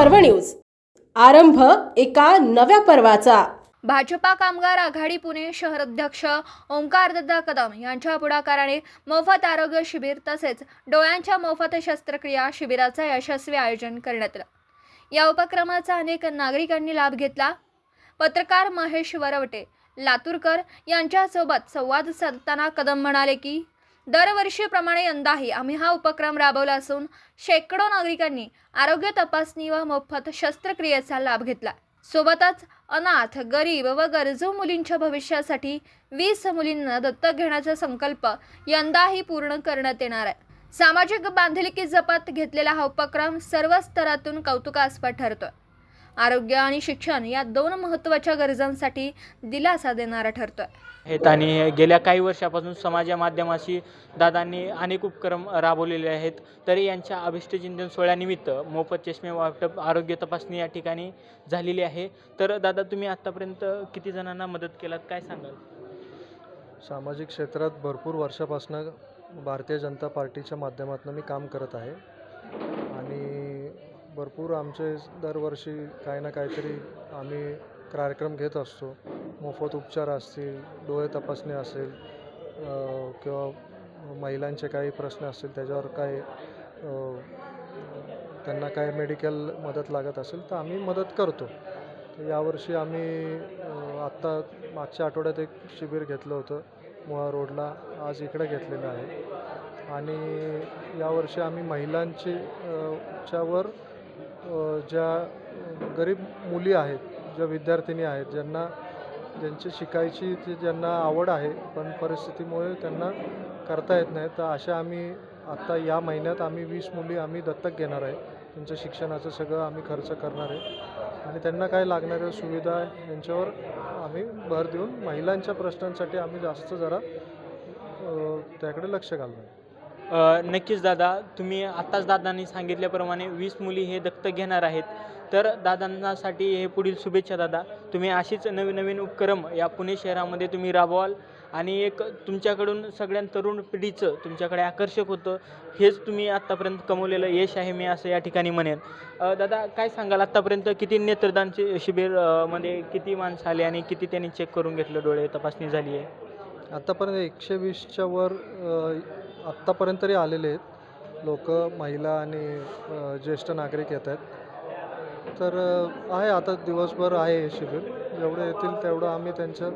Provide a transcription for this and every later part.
पर्व न्यूज. आरंभ एका नव्या पर्वाचा. भाजपा कामगार आघाडी पुणे शहर अध्यक्ष ओंकारदत्ता कदम यांच्या पुढाकाराने मोफत आरोग्य शिबिर तसेच डोळ्यांच्या मोफत शस्त्रक्रिया शिबिराचं यशस्वी आयोजन करण्यात आलं. या उपक्रमाचा अनेक नागरिकांनी लाभ घेतला. पत्रकार महेश वरवटे लातूरकर यांच्यासोबत संवाद साधताना कदम म्हणाले की दरवर्षीप्रमाणे यंदाही आम्ही हा उपक्रम राबवला असून शेकडो नागरिकांनी आरोग्य तपासणी व मोफत शस्त्रक्रियेचा लाभ घेतला. सोबतच अनाथ गरीब व गरजू मुलींच्या भविष्यासाठी वीस मुलींना दत्तक घेण्याचा संकल्प यंदाही पूर्ण करण्यात येणार आहे. सामाजिक बांधिलकी जपत घेतलेला हा उपक्रम सर्व स्तरातून कौतुकास्पद ठरतोय. आरोग्य आणि शिक्षण या दोन महत्त्वाच्या गरजांसाठी दिलासा देणारा ठरतोय. आहेत आणि गेल्या काही वर्षापासून समाज माध्यमाशी दादांनी अनेक उपक्रम राबवलेले आहेत. तरी यांच्या अभिष्टचिंतन सोहळ्यानिमित्त मोफत चष्मे वाटप आरोग्य तपासणी या ठिकाणी झालेली आहे. तर दादा तुम्ही आत्तापर्यंत किती जणांना मदत केलात? काय सांगाल? सामाजिक क्षेत्रात भरपूर वर्षापासून भारतीय जनता पार्टीच्या माध्यमातून मी काम करत आहे. आणि भरपूर आमचे दरवर्षी काही ना काहीतरी आम्ही कार्यक्रम घेत असतो. मोफत उपचार असतील डोळे तपासणी असेल किंवा महिलांचे काही प्रश्न असतील त्याच्यावर काही त्यांना काही मेडिकल मदत लागत असेल तर आम्ही मदत करतो. तर यावर्षी आम्ही आत्ता मागच्या आठवड्यात एक शिबिर घेतलं होतं मुळा रोडला आज इकडे घेतलेलं आहे. आणि यावर्षी आम्ही महिलांची च्यावर ज्या गरीब मुली आहेत ज्या विद्यार्थिनी आहेत ज्यांना ज्यांची शिकायची ती ज्यांना आवड आहे पण परिस्थितीमुळे त्यांना करता येत नाही तर अशा आम्ही आत्ता या महिन्यात आम्ही वीस मुली आम्ही दत्तक घेणार आहे. त्यांच्या शिक्षणाचं सगळं आम्ही खर्च करणार आहे. आणि त्यांना काय लागणाऱ्या सुविधा यांच्यावर आम्ही भर देऊन महिलांच्या प्रश्नांसाठी आम्ही जास्त जरा त्याकडे लक्ष घालणार आहे. नक्कीच दादा तुम्ही आत्ताच दादांनी सांगितल्याप्रमाणे वीस मुली हे दत्तक घेणार आहेत. तर दादांसाठी हे पुढील शुभेच्छा दादा. तुम्ही अशीच नवीन नवीन उपक्रम या पुणे शहरामध्ये तुम्ही राबवाल आणि एक तुमच्याकडून सगळ्या तरुण पिढीचं तुमच्याकडे आकर्षक होतं हेच तुम्ही आत्तापर्यंत कमवलेलं यश आहे मी असं या ठिकाणी म्हणेन. दादा काय सांगाल? आत्तापर्यंत किती नेत्रदानचे शिबिरमध्ये किती माणसं आले आणि किती त्यांनी चेक करून घेतलं? डोळे तपासणी झाली आहे. आत्तापर्यंत एकशे वीसच्या वर आत्तापर्यंत तरी आलेले आहेत. लोक महिला आणि ज्येष्ठ नागरिक येत आहेत. तर आहे आता दिवसभर आहे हे शिबिर जेवढं येतील तेवढं आम्ही त्यांचं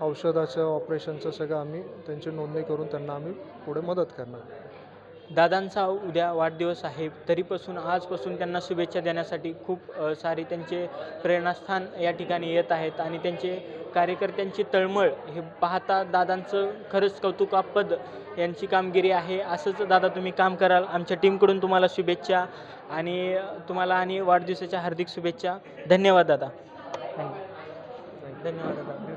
औषधाचं ऑपरेशनचं सगळं आम्ही त्यांची नोंदणी करून त्यांना आम्ही पुढे मदत करणार. दादांचा उद्या वाढदिवस आहे तरीपासून आजपासून त्यांना शुभेच्छा देण्यासाठी खूप सारे त्यांचे प्रेरणास्थान या ठिकाणी येत आहेत आणि त्यांचे कार्यकर्त्यांची तळमळ हे पाहता दादांचं खरंच कौतुकापद यांची कामगिरी आहे. असंच दादा तुम्ही काम कराल. आमच्या टीमकडून तुम्हाला शुभेच्छा आणि तुम्हाला आणि वाढदिवसाच्या हार्दिक शुभेच्छा. धन्यवाद दादा. धन्यवाद दादा.